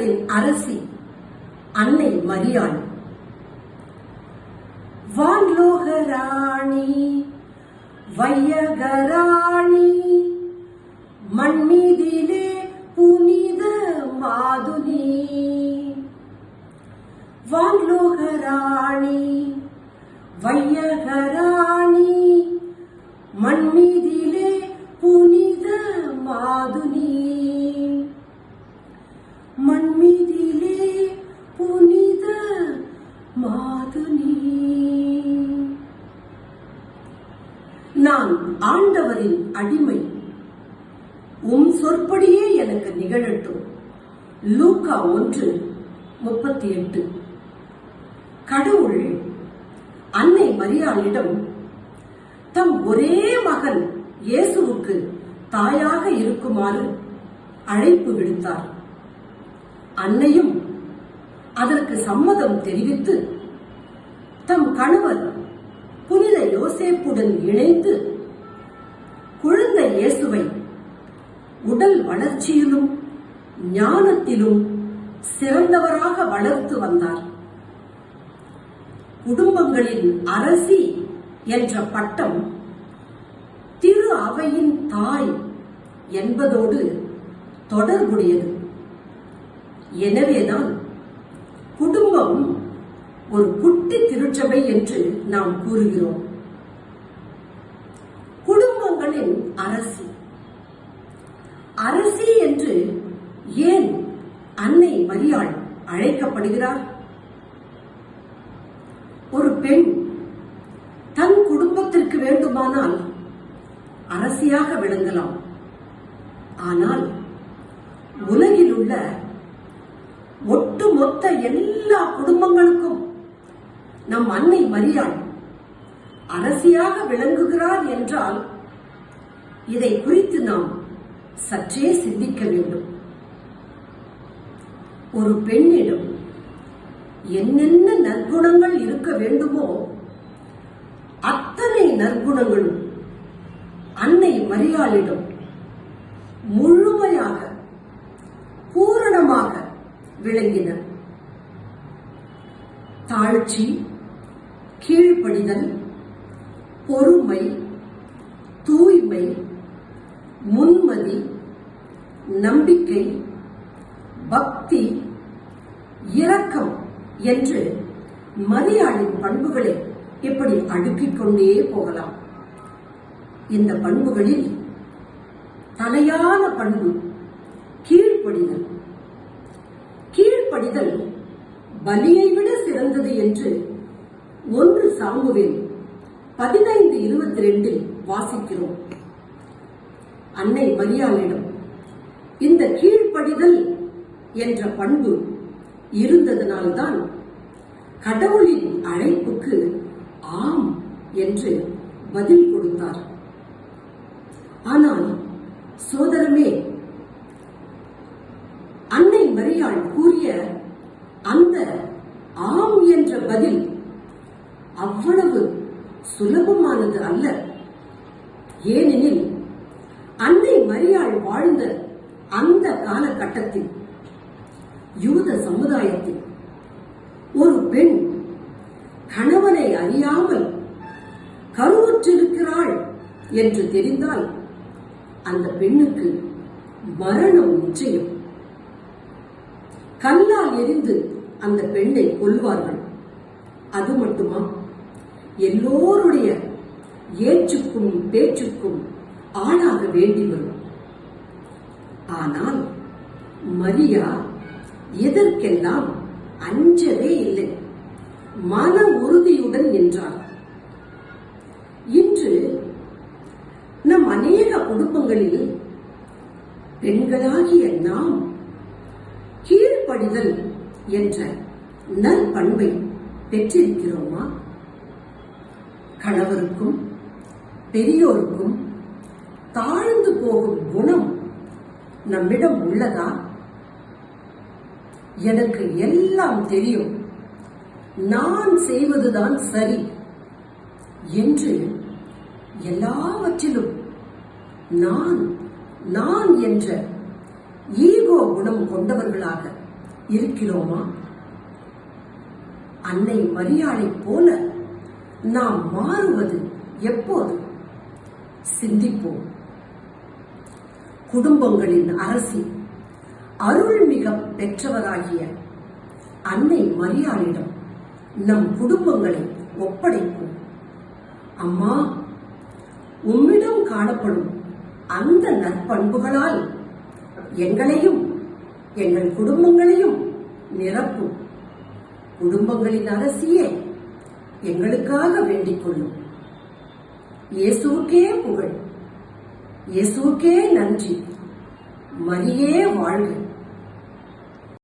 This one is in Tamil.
உலகத்தின் அரசி அன்னை மரியாள். வான்லோகராணி வையகராணி மண்மீதிலே புனித மாதுனி. வான்லோகராணி வையகராணி மண்மீ துணி நான் ஆண்டவரின் அடிமை. உம் சொற்படியே எனக்கு நிகழட்டும். லூக்கா ஒன்று முப்பத்தி எட்டு. கடவுள் அன்னை மரியாளிடம் தம் ஒரே மகன் இயேசுவுக்கு தாயாக இருக்குமாறு அழைப்பு விடுத்தார். அன்னையும் அதற்கு சம்மதம் தெரிவித்து தம் கணவர் புனித யோசேப்புடன் இணைந்து குழந்தை இயேசுவை உடல் வளர்ச்சியிலும் ஞானத்திலும் சிறந்தவராக வளர்த்து வந்தார். குடும்பங்களின் அரசி என்ற பட்டம் திரு அவையின் தாய் என்பதோடு தொடர்புடையது. எனவேதான் குடும்பம் ஒரு குட்டி திருச்சபை என்று நாம் கூறுகிறோம். குடும்பங்களின் அரசி. அரசி என்று ஏன் அன்னை மரியாள் அழைக்கப்படுகிறார்? ஒரு பெண் தன் குடும்பத்திற்கு வேண்டுமானால் அரசியாக விளங்கலாம். ஆனால் உலகில் உள்ள ஒட்டுமொத்த எல்லா குடும்பங்களுக்கும் நம் அன்னை மரியாள் அரசியாக விளங்குகிறார் என்றால் இதை குறித்து நாம் சற்றே சிந்திக்க வேண்டும். ஒரு பெண்ணிடம் என்னென்ன நற்குணங்கள் இருக்க வேண்டுமோ அத்தனை நற்குணங்களும் அன்னை மரியாளிடம் முழுமையாக பூரணமாக விளங்கின. தாழ்ச்சி கீழ்ப்படிதல் பொறுமை தூய்மை முன்மதி நம்பிக்கை பக்தி இரக்கம் என்று மரியாளின் பண்புகளை இப்படி அடுக்கிக் கொண்டே போகலாம். இந்த பண்புகளில் தலையான பண்பு கீழ்ப்படிதல். கீழ்ப்படிதல் பலியை விட சிறந்தது என்று ஒன்று சாமுவேல் பதினைந்து இருபத்தி ரெண்டில் வாசிக்கிறோம். அன்னை மரியாளிடம் இந்த கீழ்ப்படிதல் என்ற பண்பு இருந்ததனால்தான் கடவுளின் அழைப்புக்கு ஆம் என்று பதில் கொடுத்தார். ஆனால் சோதரமே அன்னை மரியாள் கூறிய அந்த ஆம் என்ற பதில் அவ்வளவு சுலபமானது அல்ல. ஏனெனில் அன்னை மரியாள் வாழ்ந்த அந்த காலகட்டத்தில் யூத சமுதாயத்தில் ஒரு பெண் கணவனை அறியாமல் கருவுற்றிருக்கிறாள் என்று தெரிந்தால் அந்த பெண்ணுக்கு மரணம் நிச்சயம். கல்லால் எரிந்து அந்த பெண்ணை கொல்வார்கள். அது மட்டுமா? எல்லோருடைய ஏச்சுக்கும் பேச்சுக்கும் ஆளாக வேண்டி வரும். ஆனால் மரியா எதற்கெல்லாம் அஞ்சவே இல்லை? மன உறுதியுடன் நின்றார் இன்று நம் அநேக குடும்பங்களில் பெண்களாகிய நாம் கீழ்ப்படிதல் என்ற நற்பண்பை பெற்றிருக்கிறோமா? கணவருக்கும் பெரியோருக்கும் தாழ்ந்து போகும் குணம் நம்மிடம் உள்ளதா? எனக்கு எல்லாம் தெரியும். நான் செய்வதுதான் சரி என்று எல்லாவற்றிலும் நான் நான் என்ற ஈகோ குணம் கொண்டவர்களாக இருக்கிறோமா? அன்னை மரியாதை போல நாம் மாறுவது எப்போது? சிந்திப்போம். குடும்பங்களின் அரசி அருள்மிக பெற்றவராகிய அன்னை மரியாளிடம் நம் குடும்பங்களை ஒப்படைப்போம். அம்மா உம்மிடம் காணப்படும் அந்த நற்பண்புகளால் எங்களையும் எங்கள் குடும்பங்களையும் நிரப்பும். குடும்பங்களின் அரசியே எங்களுக்காக வேண்டிக் கொள்ளும். இயேசுக்கே புகழ். இயேசுக்கே நன்றி. மரியே வாழ்க.